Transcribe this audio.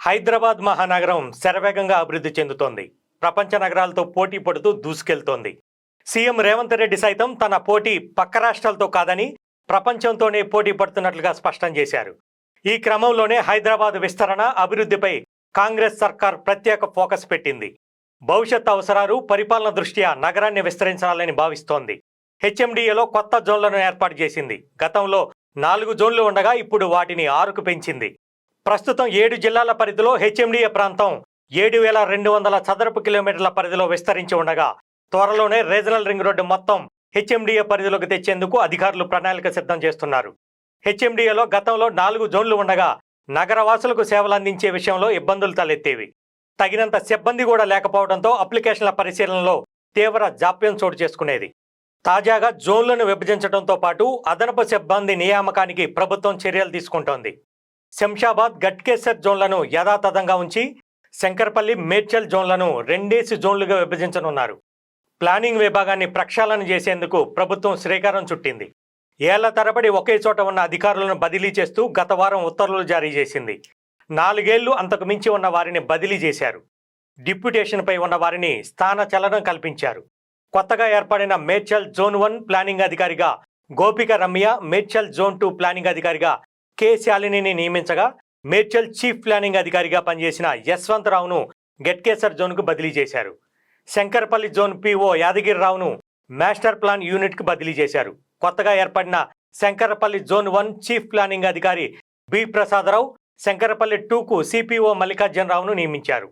హైదరాబాద్ మహానగరం శరవేగంగా అభివృద్ధి చెందుతోంది. ప్రపంచ నగరాలతో పోటీ పడుతూ దూసుకెళ్తోంది. సీఎం రేవంత్ రెడ్డి సైతం తన పోటీ పక్క రాష్ట్రాలతో కాదని ప్రపంచంతోనే పోటీ పడుతున్నట్లుగా స్పష్టం చేశారు. ఈ క్రమంలోనే హైదరాబాద్ విస్తరణ అభివృద్ధిపై కాంగ్రెస్ సర్కార్ ప్రత్యేక ఫోకస్ పెట్టింది. భవిష్యత్ అవసరాలు పరిపాలన దృష్ట్యా నగరాన్ని విస్తరించాలని భావిస్తోంది. హెచ్ఎండిఏలో కొత్త జోన్లను ఏర్పాటు చేసింది. గతంలో నాలుగు జోన్లు ఉండగా ఇప్పుడు వాటిని ఆరుకు పెంచింది. ప్రస్తుతం ఏడు జిల్లాల పరిధిలో హెచ్ఎండిఏ ప్రాంతం ఏడు వేల రెండు వందల చదరపు కిలోమీటర్ల పరిధిలో విస్తరించి ఉండగా త్వరలోనే రీజనల్ రింగ్ రోడ్డు మొత్తం హెచ్ఎండిఏ పరిధిలోకి తెచ్చేందుకు అధికారులు ప్రణాళిక సిద్ధం చేస్తున్నారు. హెచ్ఎండిఏలో గతంలో నాలుగు జోన్లు ఉండగా నగరవాసులకు సేవలు అందించే విషయంలో ఇబ్బందులు తలెత్తేవి. తగినంత సిబ్బంది కూడా లేకపోవడంతో అప్లికేషన్ల పరిశీలనలో తీవ్ర జాప్యం చోటు చేసుకునేది. తాజాగా జోన్లను విభజించడంతో పాటు అదనపు సిబ్బంది నియామకానికి ప్రభుత్వం చర్యలు తీసుకుంటోంది. శంషాబాద్ గట్కేసర్ జోన్లను యథాతథంగా ఉంచి శంకర్పల్లి మేడ్చల్ జోన్లను రెండేసి జోన్లుగా విభజించనున్నారు. ప్లానింగ్ విభాగాన్ని ప్రక్షాళన చేసేందుకు ప్రభుత్వం శ్రీకారం చుట్టింది. ఏళ్ళ తరబడి ఒకే చోట ఉన్న అధికారులను బదిలీ చేస్తూ గత వారం ఉత్తర్వులు జారీ చేసింది. నాలుగేళ్ళు అంతకు మించి ఉన్న వారిని బదిలీ చేశారు. డిప్యుటేషన్పై ఉన్న వారిని స్థాన చలనం కల్పించారు. కొత్తగా ఏర్పడిన మేడ్చల్ జోన్ వన్ ప్లానింగ్ అధికారిగా Gopika Ramya Medchal zone two planning అధికారిగా కె శాలినిని నియమించగా మేడ్చల్ చీఫ్ ప్లానింగ్ అధికారిగా పనిచేసిన యశ్వంతరావును గెట్కేసర్ జోన్కు బదిలీ చేశారు. శంకర్పల్లి జోన్ పిఓ యాదగిరిరావును మాస్టర్ ప్లాన్ యూనిట్కు బదిలీ చేశారు. కొత్తగా ఏర్పడిన Shankarpally zone one chief planning అధికారి బి ప్రసాదరావు శంకరపల్లి టూకు సిపిఓ మల్లికార్జునరావును నియమించారు.